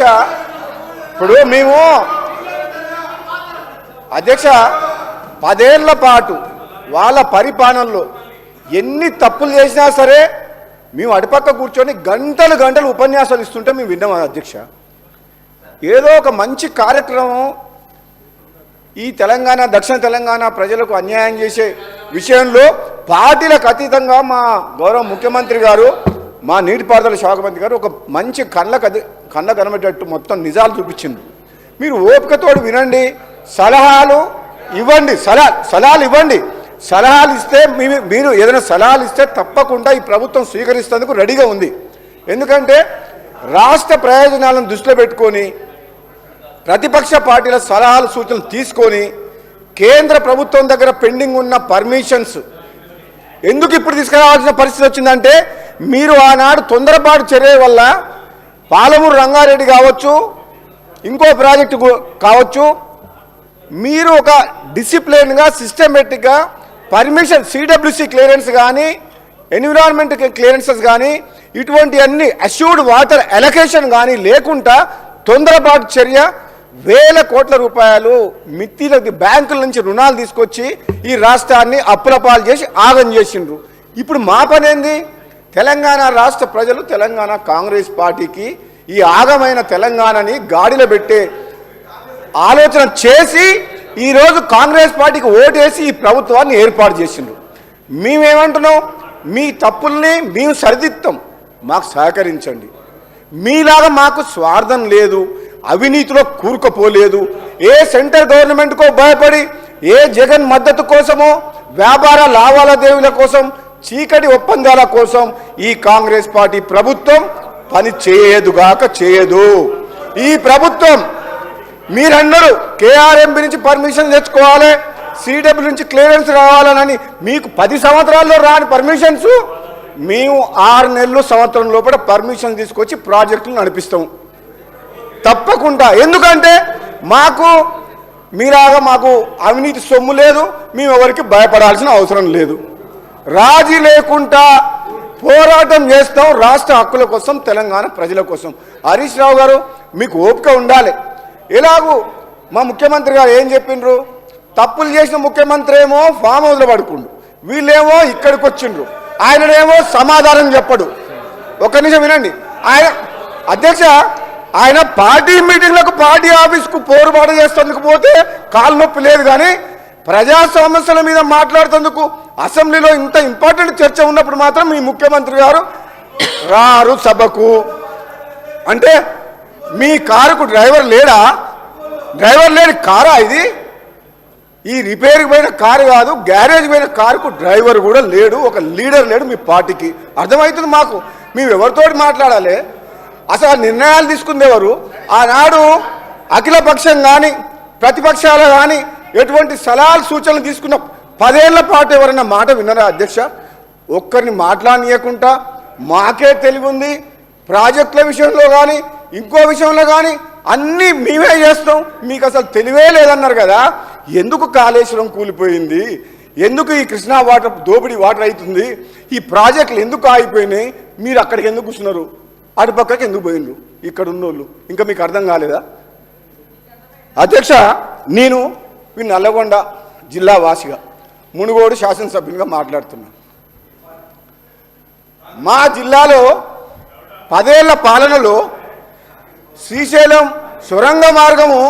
అధ్యక్ష ఇప్పుడు మేము అధ్యక్ష పదేళ్ళ పాటు వాళ్ళ పరిపాలనలో ఎన్ని తప్పులు చేసినా సరే మేము అటుపక్క కూర్చొని గంటలు గంటలు ఉపన్యాసాలు ఇస్తుంటే మేము విన్నాం అధ్యక్ష. ఏదో ఒక మంచి కార్యక్రమం ఈ తెలంగాణ దక్షిణ తెలంగాణ ప్రజలకు అన్యాయం చేసే విషయంలో పార్టీలకు అతీతంగా మా గౌరవ ముఖ్యమంత్రి గారు మా నీటిపారుదల శాఖ మంత్రి గారు ఒక మంచి కళ్ళకు అది కళ్ళ కనబడేటట్టు మొత్తం నిజాలు చూపించింది మీరు ఓపికతోడు వినండి సలహాలు ఇవ్వండి సలహా సలహాలు ఇవ్వండి. సలహాలు ఇస్తే మీ- మీరు ఏదైనా సలహాలు ఇస్తే తప్పకుండా ఈ ప్రభుత్వం స్వీకరిస్తేందుకు రెడీగా ఉంది. ఎందుకంటే రాష్ట్ర ప్రయోజనాలను దృష్టిలో పెట్టుకొని ప్రతిపక్ష పార్టీల సలహాలు సూచనలు తీసుకొని కేంద్ర ప్రభుత్వం దగ్గర పెండింగ్ ఉన్న పర్మిషన్స్ ఎందుకు ఇప్పుడు తీసుకురావాల్సిన పరిస్థితి వచ్చిందంటే మీరు ఆనాడు తొందరపాటు చర్య వల్ల పాలమూరు రంగారెడ్డి కావచ్చు ఇంకో ప్రాజెక్టు కావచ్చు మీరు ఒక డిసిప్లిన్గా సిస్టమేటిక్గా పర్మిషన్ సిడబ్ల్యూసి క్లియరెన్స్ కానీ ఎన్విరాన్మెంట్ క్లియరెన్సెస్ కానీ ఇటువంటి అన్ని అష్యూర్డ్ వాటర్ ఎలకేషన్ కానీ లేకుండా తొందరపాటు చర్య వేల కోట్ల రూపాయలు మిత్తిల బ్యాంకుల నుంచి రుణాలు తీసుకొచ్చి ఈ రాష్ట్రాన్ని అప్పులపాలు చేసి ఆగం చేసిండ్రు. ఇప్పుడు మా పనేంది? తెలంగాణ రాష్ట్ర ప్రజలు తెలంగాణ కాంగ్రెస్ పార్టీకి ఈ ఆగమైన తెలంగాణని గాడిలో పెట్టే ఆలోచన చేసి ఈరోజు కాంగ్రెస్ పార్టీకి ఓటేసి ఈ ప్రభుత్వాన్ని ఏర్పాటు చేసిండ్రు. మేమేమంటున్నాం? మీ తప్పుల్ని మేము సరిదిద్దాం. మాకు సహకరించండి. మీలాగా మాకు స్వార్థం లేదు. అవినీతిలో కూరుకుపోలేదు. ఏ సెంటర్ గవర్నమెంట్కో భయపడి ఏ జగన్ మద్దతు కోసమో వ్యాపార లావాదేవీల కోసం చీకటి ఒప్పందాల కోసం ఈ కాంగ్రెస్ పార్టీ ప్రభుత్వం పని చేయదుగాక చేయదు. ఈ ప్రభుత్వం మీరందరూ కేఆర్ఎంబి నుంచి పర్మిషన్ తెచ్చుకోవాలి సిడబ్ల్యూ నుంచి క్లియరెన్స్ రావాలని మీకు పది సంవత్సరాల్లో రాని పర్మిషన్స్ మేము ఆరు నెలలు సంవత్సరం లోపల పర్మిషన్ తీసుకొచ్చి ప్రాజెక్టులు నడిపిస్తాం. తప్పకుండా. ఎందుకంటే మాకు మీలాగా మాకు అవినీతి సొమ్ము లేదు మేము ఎవరికి భయపడాల్సిన అవసరం లేదు. రాజీ లేకుండా పోరాటం చేస్తాం రాష్ట్ర హక్కుల కోసం తెలంగాణ ప్రజల కోసం. హరీష్ రావు గారు మీకు ఓపిక ఉండాలి. ఎలాగూ మా ముఖ్యమంత్రి గారు ఏం చెప్పిండ్రు? తప్పులు చేసిన ముఖ్యమంత్రి ఏమో ఫామ్ హౌస్లో పడుకుండు. వీళ్ళేమో ఇక్కడికి వచ్చిండ్రు. ఆయననేమో సమాధానం చెప్పడు. ఒక నిమిషం వినండి. ఆయన అధ్యక్ష ఆయన పార్టీ మీటింగ్లకు పార్టీ ఆఫీస్కు పోరుబాటు చేసేందుకు పోతే కాలు నొప్పి లేదు కానీ ప్రజా సమస్యల మీద మాట్లాడుతందుకు అసెంబ్లీలో ఇంత ఇంపార్టెంట్ చర్చ ఉన్నప్పుడు మాత్రం మీ ముఖ్యమంత్రి గారు రారు సభకు. అంటే మీ కారుకు డ్రైవర్ లేడా? డ్రైవర్ లేని కారా ఇది? ఈ రిపేర్కి పోయిన కారు కాదు గ్యారేజ్ పోయిన కారుకు డ్రైవర్ కూడా లేడు ఒక లీడర్ లేడు మీ పార్టీకి. అర్థమవుతుంది మాకు? మేము ఎవరితోటి మాట్లాడాలి? అసలు ఆ నిర్ణయాలు తీసుకుంది ఎవరు? ఆనాడు అఖిలపక్షం కానీ ప్రతిపక్షాలు కానీ ఎటువంటి సలహాలు సూచనలు తీసుకున్న పదేళ్ళ పాటు ఎవరైనా మాట విన్నారా అధ్యక్ష? ఒక్కరిని మాట్లాడనీయకుండా మాకే తెలివి ఉంది ప్రాజెక్టుల విషయంలో కానీ ఇంకో విషయంలో కానీ అన్నీ మేమే చేస్తాం మీకు అసలు తెలివే లేదన్నారు కదా. ఎందుకు కాళేశ్వరం కూలిపోయింది? ఎందుకు ఈ కృష్ణా వాటర్ దోపిడీ వాటర్ అవుతుంది? ఈ ప్రాజెక్టులు ఎందుకు ఆగిపోయినాయి? మీరు అక్కడికి ఎందుకు కూర్చున్నారు? అటు పక్కకి ఎందుకు పోయిండ్రు? ఇక్కడ ఉన్నోళ్ళు. ఇంకా మీకు అర్థం కాలేదా? అధ్యక్ష నేను ఈ నల్లగొండ జిల్లా వాసిగా. మునుగోడు శాసనసభ్యునిగా మాట్లాడుతున్నాను మా జిల్లాలో పదేళ్ళ పాలనలో శ్రీశైలం సొరంగ మార్గము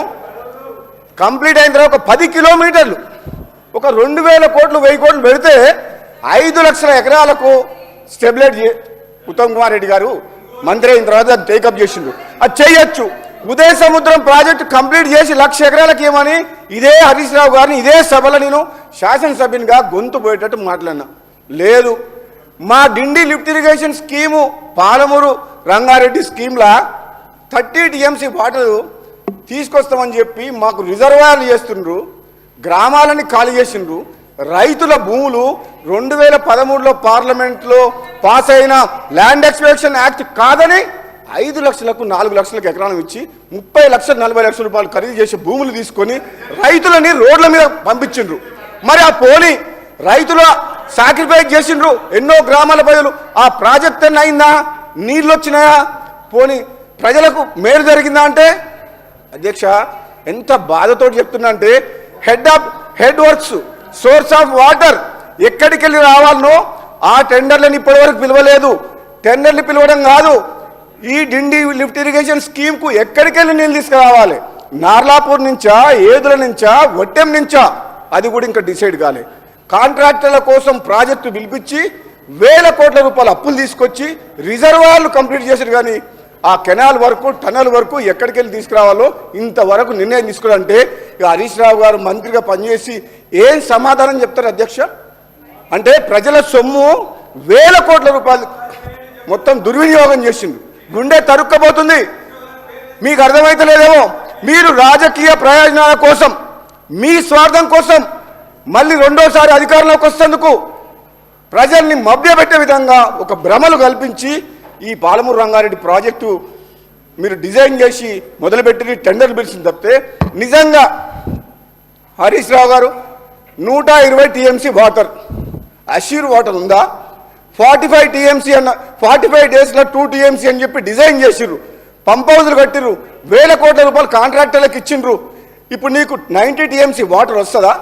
కంప్లీట్ అయిన తర్వాత ఒక పది కిలోమీటర్లు. ఒక రెండు వేల కోట్లు వెయ్యి కోట్లు పెడితే ఐదు లక్షల ఎకరాలకు స్టెబిలైట్ చే ఉత్తమ్ కుమార్ రెడ్డి గారు మంత్రి అయిన తర్వాత అది టేకప్ చేసిండు. అది చేయొచ్చు. ఉదయ సముద్రం ప్రాజెక్టు కంప్లీట్ చేసి లక్ష ఎకరాలకు ఏమని? ఇదే హరీష్ రావు గారిని ఇదే సభలో నేను శాసనసభ్యునిగా గొంతు పోయేటట్టు మాట్లాడినా. లేదు. మా Dindi lift irrigation scheme Palamuru Rangareddy స్కీమ్లా thirty TMC water తీసుకొస్తామని చెప్పి మాకు రిజర్వాయర్లు చేస్తుండ్రు గ్రామాలని ఖాళీ చేసిండ్రు. రైతుల భూములు రెండు వేల పదమూడులో పార్లమెంట్లో పాస్ అయిన ల్యాండ్ ఎక్స్పెక్షన్ యాక్ట్ కాదని ఐదు లక్షలకు నాలుగు లక్షలకు ఎకరాలు ఇచ్చి ముప్పై లక్షలు నలభై లక్షల రూపాయలు ఖరీదు చేసే భూములు తీసుకొని రైతులని రోడ్ల మీద పంపించిండ్రు. మరి ఆ పోనీ రైతుల సాక్రిఫైస్ చేసిండ్రు. ఎన్నో గ్రామాల ప్రజలు. ఆ ప్రాజెక్ట్ అన్న అయిందా? నీళ్ళు వచ్చినాయా? పోనీ ప్రజలకు మేలు జరిగిందా అంటే? అధ్యక్ష ఎంత బాధతో చెప్తున్నా అంటే head of head works source of water ఎక్కడికి వెళ్ళి రావాలనో ఆ టెండర్లను ఇప్పటివరకు పిలవలేదు. టెండర్లు పిలవడం కాదు. ఈ డిండి లిఫ్ట్ ఇరిగేషన్ స్కీమ్కు ఎక్కడికెళ్ళి నీళ్ళు తీసుకురావాలి? నార్లాపూర్ నుంచా ఏదుల నుంచా వట్టెం నుంచా? అది కూడా ఇంకా డిసైడ్ కాలే. కాంట్రాక్టర్ల కోసం ప్రాజెక్టు పిలిపించి వేల కోట్ల రూపాయల అప్పులు తీసుకొచ్చి రిజర్వాయర్లు కంప్లీట్ చేశారు కానీ ఆ కెనాల్ వరకు టనల్ వరకు ఎక్కడికెళ్ళి తీసుకురావాలో ఇంతవరకు నిర్ణయం తీసుకురంటే ఇక హరీష్ రావు గారు మంత్రిగా పనిచేసి ఏం సమాధానం చెప్తారు అధ్యక్ష? అంటే ప్రజల సొమ్ము వేల కోట్ల రూపాయలు మొత్తం దుర్వినియోగం చేసిండు గుండె తరుక్కపోతుంది. మీకు అర్థమైతలేదేమో? మీరు రాజకీయ ప్రయోజనాల కోసం మీ స్వార్థం కోసం మళ్ళీ రెండోసారి అధికారంలోకి వస్తేందుకు ప్రజల్ని మభ్యపెట్టే విధంగా ఒక భ్రమలు కల్పించి ఈ పాలమూరు రంగారెడ్డి ప్రాజెక్టు మీరు డిజైన్ చేసి మొదలుపెట్టి టెండర్లు పిలిచింది తప్పితే నిజంగా హరీష్ రావు గారు నూట ఇరవై టీఎంసీ వాటర్ అషీర్ వాటర్ ఉందా? ఫార్టీ ఫైవ్ టీఎంసీ అన్న ఫార్టీ ఫైవ్ డేస్లో టూ టీఎంసీ అని చెప్పి డిజైన్ చేసిర్రు. పంప్ హౌజులు కట్టిర్రు. వేల కోట్ల రూపాయలు కాంట్రాక్టర్లకు ఇచ్చిండ్రు. ఇప్పుడు నీకు నైంటీ టీఎంసీ వాటర్ వస్తుందా?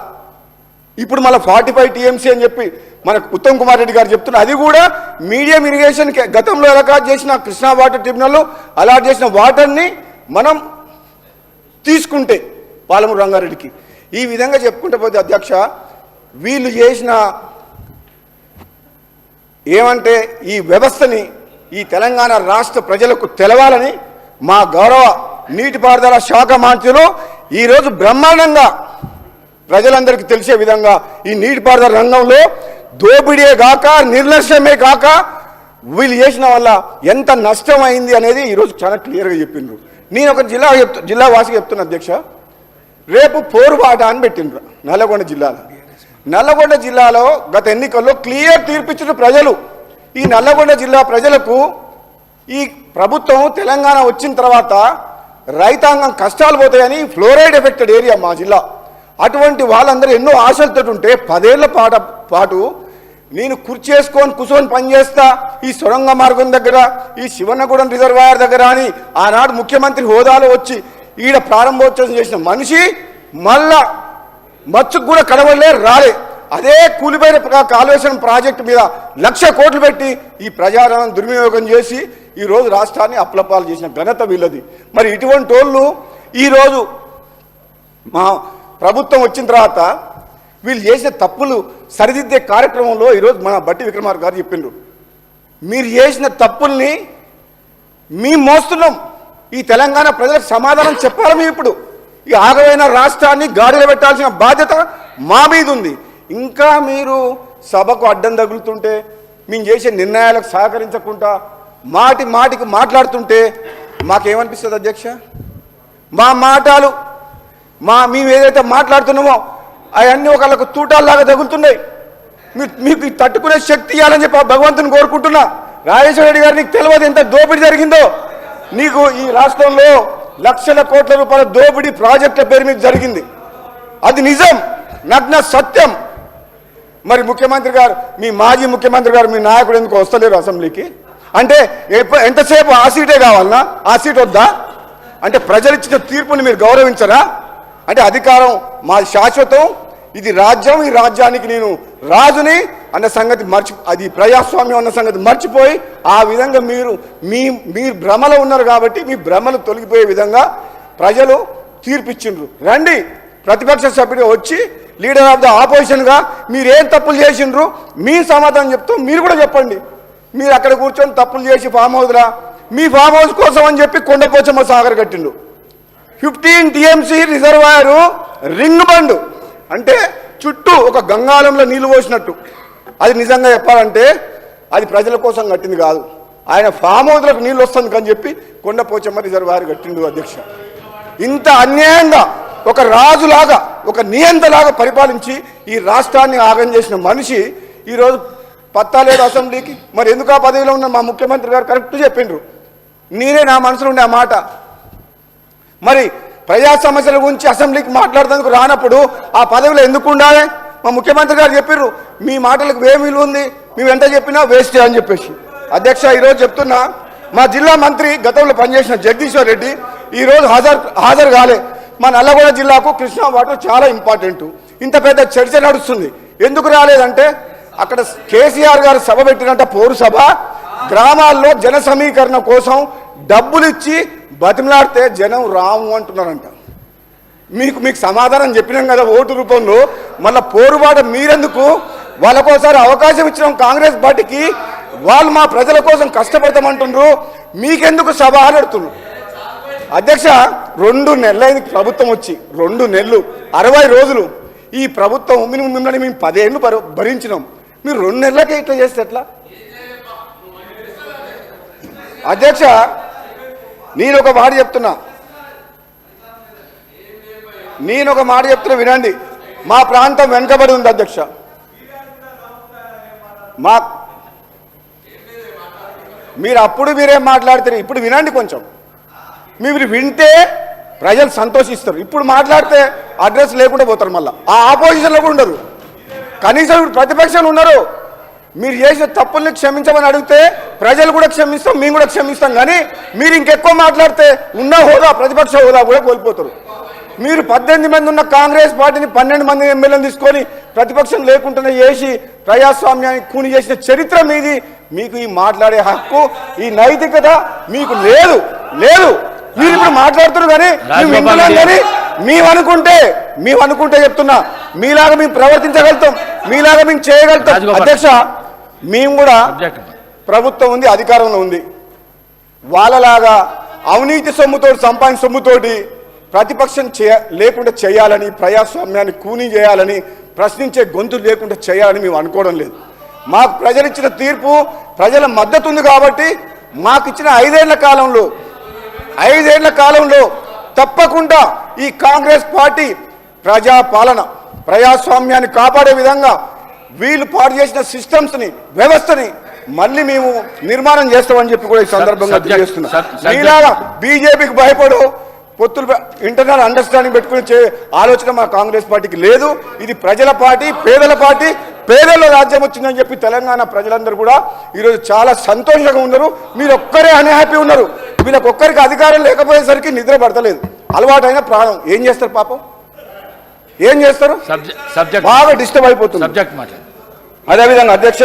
ఇప్పుడు మళ్ళీ ఫార్టీ ఫైవ్ టీఎంసీ అని చెప్పి మన ఉత్తమ్ కుమార్ రెడ్డి గారు చెప్తున్నారు అది కూడా మీడియం ఇరిగేషన్ గతంలో అలాట్ చేసిన కృష్ణా వాటర్ ట్రిబ్యునల్ అలాట్ చేసిన వాటర్ని మనం తీసుకుంటే పాలమూరు రంగారెడ్డికి. ఈ విధంగా చెప్పుకుంటే పోతే అధ్యక్ష వీళ్ళు చేసిన ఏమంటే ఈ వ్యవస్థని ఈ తెలంగాణ రాష్ట్ర ప్రజలకు తెలవాలని మా గౌరవ నీటిపారుదల శాఖ మంత్రులు ఈరోజు బ్రహ్మాండంగా ప్రజలందరికీ తెలిసే విధంగా ఈ నీటిపారుదల రంగంలో దోపిడీయే కాక నిర్లక్ష్యమే కాక వీళ్ళు చేసిన వల్ల ఎంత నష్టం అయింది అనేది ఈరోజు చాలా క్లియర్గా చెప్పిండ్రు. నేను ఒక జిల్లా చెప్తు జిల్లా వాసికి చెప్తున్నా అధ్యక్ష. రేపు పోరుబాట అని పెట్టిండ్రు నల్లగొండ జిల్లాలో. నల్లగొండ జిల్లాలో గత ఎన్నికల్లో క్లియర్ తీర్పిచ్చిన ప్రజలు. ఈ నల్లగొండ జిల్లా ప్రజలకు ఈ ప్రభుత్వం తెలంగాణ వచ్చిన తర్వాత రైతాంగం కష్టాలు పోతాయని ఫ్లోరైడ్ ఎఫెక్టెడ్ ఏరియా మా జిల్లా. అటువంటి వాళ్ళందరూ ఎన్నో ఆశలతో ఉంటే పదేళ్ళ పాట పాటు నేను కుర్చేసుకొని కూర్చొని పనిచేస్తా ఈ సొరంగ మార్గం దగ్గర ఈ శివన్నగూడెం రిజర్వాయర్ దగ్గర అని ఆనాడు ముఖ్యమంత్రి హోదాలో వచ్చి ఈడ ప్రారంభోత్సవం చేసిన మనిషి మళ్ళా మచ్చుకు కూడా కడవలే రాలే. అదే కూలిపోయిన ప్ర- ప్రాజెక్టు మీద లక్ష కోట్లు పెట్టి ఈ ప్రజాధనం దుర్వినియోగం చేసి ఈరోజు రాష్ట్రాన్ని అప్లపాలు చేసిన ఘనత వీళ్ళది. మరి ఇటువంటి వాళ్ళు ఈరోజు మా ప్రభుత్వం వచ్చిన తర్వాత వీళ్ళు చేసిన తప్పులు సరిదిద్దే కార్యక్రమంలో ఈరోజు మన బట్టి విక్రమార్ గారు చెప్పిండ్రు. మీరు చేసిన తప్పుల్ని మేము మోస్తున్నాం. ఈ తెలంగాణ ప్రజలకు సమాధానం చెప్పాలి మేము ఇప్పుడు. ఈ ఆగమైన రాష్ట్రాన్ని గాడిలో పెట్టాల్సిన బాధ్యత మా మీద ఉంది. ఇంకా మీరు సభకు అడ్డం తగులుతుంటే మేము చేసే నిర్ణయాలకు సహకరించకుండా మాటి మాటికి మాట్లాడుతుంటే మాకేమనిపిస్తుంది అధ్యక్ష? మా మాటలు మా మేము ఏదైతే మాట్లాడుతున్నామో అవన్నీ ఒకళ్ళకు తూటాల్లాగా తగులుతున్నాయి. మీ- మీకు తట్టుకునే శక్తి ఇవ్వాలని చెప్పి భగవంతుని కోరుకుంటున్నా. రాజేశ్వర రెడ్డి గారు నీకు తెలియదు ఎంత దోపిడీ జరిగిందో. నీకు ఈ రాష్ట్రంలో లక్షల కోట్ల రూపాయల దోపిడీ ప్రాజెక్టుల పేరు మీద జరిగింది. అది నిజం నగ్న సత్యం. మరి ముఖ్యమంత్రి గారు మీ మాజీ ముఖ్యమంత్రి గారు మీ నాయకుడు ఎందుకు వస్తలేరు అసెంబ్లీకి? అంటే ఎంతసేపు ఆ సీటే కావాలనా? ఆ సీట్ వద్దా? అంటే ప్రజలు ఇచ్చిన తీర్పుని మీరు గౌరవించరా? అంటే అధికారం మా శాశ్వతం ఇది రాజ్యం ఈ రాజ్యానికి నేను రాజుని అన్న సంగతి మర్చి అది ప్రజాస్వామ్యం అన్న సంగతి మర్చిపోయి ఆ విధంగా మీరు మీ మీరు భ్రమలో ఉన్నారు కాబట్టి మీ భ్రమలు తొలగిపోయే విధంగా ప్రజలు తీర్పిచ్చిండ్రు. రండి ప్రతిపక్ష సభ్యుడు వచ్చి లీడర్ ఆఫ్ ద ఆపోజిషన్గా మీరు ఏం తప్పులు చేసిండ్రు మీ సమాధానం చెప్తాం మీరు కూడా చెప్పండి. మీరు అక్కడ కూర్చొని తప్పులు చేసి ఫామ్ హౌస్లా మీ ఫామ్ హౌస్ కోసం అని చెప్పి కొండపోచమ్మ సాగర్ కట్టిండు. Fifteen TMC reservoir ring bund అంటే చుట్టూ ఒక గంగాళంలో నీళ్ళు పోసినట్టు. అది నిజంగా చెప్పాలంటే అది ప్రజల కోసం కట్టింది కాదు. ఆయన ఫామ్ హౌస్లకు నీళ్ళు వస్తుంది అని చెప్పి కొండపోచమ్మ రిజర్వాయర్ కట్టిండు అధ్యక్ష. ఇంత అన్యాయంగా ఒక రాజులాగా ఒక నియంతలాగా పరిపాలించి ఈ రాష్ట్రాన్ని ఆగం చేసిన మనిషి ఈరోజు పత్తాలేదు అసెంబ్లీకి మరి ఎందుకు ఆ పదవిలో ఉన్న మా ముఖ్యమంత్రి గారు కరెక్ట్ చెప్పిండ్రు. నేనే నా మనసులో ఉండే ఆ మాట. మరి ప్రజా సమస్యల గురించి అసెంబ్లీకి మాట్లాడేందుకు రానప్పుడు ఆ పదవిలో ఎందుకు ఉండాలి? మా ముఖ్యమంత్రి గారు చెప్పారు మీ మాటలకు ఏం విలువ ఉంది మేము ఎంత చెప్పినా వేస్ట్ అని చెప్పేసి. అధ్యక్ష ఈరోజు చెప్తున్నా మా జిల్లా మంత్రి గతంలో పనిచేసిన జగదీశ్వర్ రెడ్డి ఈరోజు హాజరు హాజరు కాలే. మా నల్లగొండ జిల్లాకు కృష్ణా వాటర్ చాలా ఇంపార్టెంట్ ఇంత పెద్ద చర్చ నడుస్తుంది. ఎందుకు రాలేదంటే అక్కడ కేసీఆర్ గారు సభ పెట్టినట్ట పౌరసభ గ్రామాల్లో జన సమీకరణ కోసం డబ్బులు ఇచ్చి బతిమలాడితే జనం రాము అంటున్నారంట. మీకు మీకు సమాధానం చెప్పినాం కదా ఓటు రూపంలో. మళ్ళీ పోరుబాట మీరెందుకు? వాళ్ళకోసారి అవకాశం ఇచ్చినాం కాంగ్రెస్ పార్టీకి. వాళ్ళు మా ప్రజల కోసం కష్టపడతామంటుండ్రు. మీకెందుకు సభ ఆడుతున్నారు అధ్యక్ష రెండు నెలలైంది ప్రభుత్వం వచ్చి రెండు నెలలు అరవై రోజులు. ఈ ప్రభుత్వం మిమ్మల్ని మేము పదేళ్ళు భర- భరించినాం. మీరు రెండు నెలలకే ఇట్లా చేస్తే ఎట్లా? అధ్యక్ష నేను ఒక మాట చెప్తున్నా. నేను ఒక మాట చెప్తున్నా వినండి. మా ప్రాంతం వెనుకబడి ఉంది అధ్యక్ష. మా మీరు అప్పుడు మీరేం మాట్లాడితే ఇప్పుడు వినండి కొంచెం. మీరు వింటే ప్రజలు సంతోషిస్తారు. ఇప్పుడు మాట్లాడితే అడ్రస్ లేకుండా పోతారు మళ్ళీ. ఆ ఆపోజిషన్లో కూడా ఉండరు. కనీసం ఇప్పుడు ప్రతిపక్షంలో ఉన్నారు. మీరు చేసిన తప్పుల్ని క్షమించమని అడిగితే ప్రజలు కూడా క్షమిస్తాం మేము కూడా క్షమిస్తాం. కానీ మీరు ఇంకెక్కువ మాట్లాడితే ఉన్న హోదా ప్రతిపక్ష హోదా కూడా కోల్పోతారు. మీరు పద్దెనిమిది మంది ఉన్న కాంగ్రెస్ పార్టీని పన్నెండు మంది ఎమ్మెల్యేలు తీసుకొని ప్రతిపక్షం లేకుండా చేసి ప్రజాస్వామ్యాన్ని కూని చేసిన చరిత్ర మీది. మీకు ఈ మాట్లాడే హక్కు ఈ నైతికత మీకు లేదు. లేదు. మీరు ఇప్పుడు మాట్లాడుతున్నారు కానీ మేము వింటున్నాం. కానీ మేము అనుకుంటే మేము అనుకుంటే చెప్తున్నా. మీలాగా మేము ప్రవర్తించగలుగుతాం. మీలాగా మేము చేయగలుగుతాం. అధ్యక్ష మేము కూడా ప్రభుత్వం ఉంది అధికారంలో ఉంది. వాళ్ళలాగా అవినీతి సొమ్ముతో సంపాదించిన సొమ్ముతోటి ప్రతిపక్షం చేయ లేకుండా చేయాలని ప్రజాస్వామ్యాన్ని కూనీ చేయాలని ప్రశ్నించే గొంతు లేకుండా చేయాలని మేము అనుకోవడం లేదు. మాకు ప్రజలు ఇచ్చిన తీర్పు ప్రజల మద్దతు ఉంది కాబట్టి మాకు ఇచ్చిన ఐదేళ్ళ కాలంలో ఐదేళ్ళ కాలంలో తప్పకుండా ఈ కాంగ్రెస్ పార్టీ ప్రజా పాలన ప్రజాస్వామ్యాన్ని కాపాడే విధంగా వీళ్ళు పాడు చేసిన సిస్టమ్స్ని వ్యవస్థని మళ్ళీ మేము నిర్మాణం చేస్తామని చెప్పి కూడా ఈ సందర్భంగా తెలియజేస్తున్నాం. మీలాగా బీజేపీకి భయపడు పొత్తులు ఇంటర్నల్ అండర్స్టాండింగ్ పెట్టుకుని ఆలోచన మా కాంగ్రెస్ పార్టీకి లేదు. ఇది ప్రజల పార్టీ పేదల పార్టీ పేదల్లో రాజ్యం వచ్చిందని చెప్పి తెలంగాణ ప్రజలందరూ కూడా ఈరోజు చాలా సంతోషంగా ఉన్నారు. మీరు ఒక్కరే అన్హ్యాపీ ఉన్నారు. వీళ్ళకి ఒక్కరికి అధికారం లేకపోయేసరికి నిద్ర పడతలేదు. అలవాటైన ప్రాణం. ఏం చేస్తారు పాపం? ఏం చేస్తారు? సబ్జెక్ట్ సబ్జెక్ట్ బాగా డిస్టర్బ్ అయిపోతుంది సబ్జెక్ట్ అదేవిధంగా అధ్యక్ష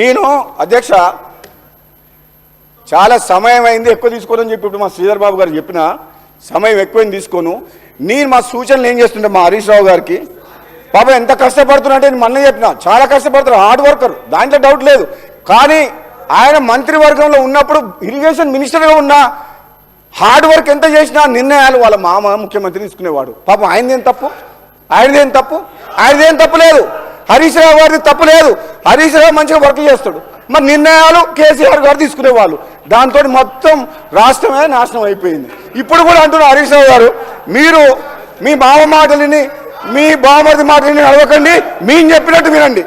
నేను అధ్యక్ష చాలా సమయం అయింది ఎక్కువ తీసుకోనని చెప్పి ఇప్పుడు మా శ్రీధర్ బాబు గారు చెప్పిన సమయం ఎక్కువైంది తీసుకోను. నేను మా సూచనలు ఏం చేస్తుంటే మా హరీష్ రావు గారికి పాప ఎంత కష్టపడుతున్నా అంటే నేను మొన్న చెప్పిన చాలా కష్టపడుతున్నారు హార్డ్ వర్కర్ దాంట్లో డౌట్ లేదు. కానీ ఆయన మంత్రివర్గంలో ఉన్నప్పుడు ఇరిగేషన్ మినిస్టర్గా ఉన్నా హార్డ్ వర్క్ ఎంత చేసినా నిర్ణయాలు వాళ్ళ మామ ముఖ్యమంత్రి తీసుకునేవాడు. పాపం ఆయనదేం తప్పు? ఆయనదేం తప్పు? ఆయనదేం తప్పు లేదు. హరీష్ రావు గారిది తప్పు లేదు. హరీష్ రావు మంచిగా వర్క్ చేస్తాడు. మరి నిర్ణయాలు కేసీఆర్ గారు తీసుకునేవాళ్ళు. దాంతో మొత్తం రాష్ట్రమే నాశనం అయిపోయింది. ఇప్పుడు కూడా అంటున్నారు హరీష్ రావు గారు మీరు మీ మామ మాటలని మీ బామర్ది మాటలని అడగకండి మేము చెప్పినట్టు వినండి.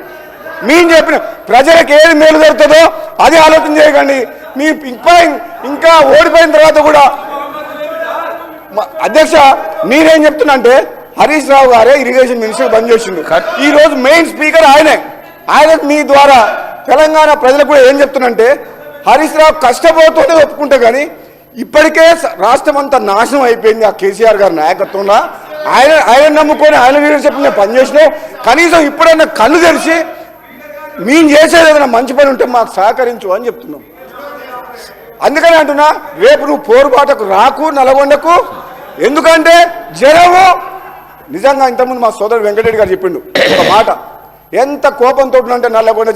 మేము చెప్పిన ప్రజలకు ఏది మేలు జరుగుతుందో అది ఆలోచన చేయకండి. మీ ఇంకా ఇంకా ఓడిపోయిన తర్వాత కూడా అధ్యక్ష నేనేం చెప్తున్నా అంటే హరీష్ రావు గారే ఇరిగేషన్ మినిస్టర్ బంద్ చేసిండు. ఈ రోజు మెయిన్ స్పీకర్ ఆయనే. ఆయన మీ ద్వారా తెలంగాణ ప్రజలకు కూడా ఏం చెప్తున్నంటే హరీష్ రావు కష్టపోతూనే ఒప్పుకుంటే కానీ ఇప్పటికే రాష్ట్రం అంతా నాశనం అయిపోయింది ఆ కేసీఆర్ గారి నాయకత్వంలో. ఆయన ఆయన నమ్ముకొని ఆయన లీడర్షిప్ మీద పనిచేసినావు కనీసం ఇప్పుడైనా కళ్ళు తెరిచి మేము చేసేది ఏదైనా మంచి పని ఉంటే మాకు సహకరించు అని చెప్తున్నాం. అందుకని అంటున్నా రేపు నువ్వు పోరుబాటకు రాకు నల్గొండకు. ఎందుకంటే జనము నిజంగా ఇంతకుముందు మా సోదరుడు వెంకటరెడ్డి గారు చెప్పిండు ఒక మాట ఎంత కోపంతో అంటే నల్లగొండ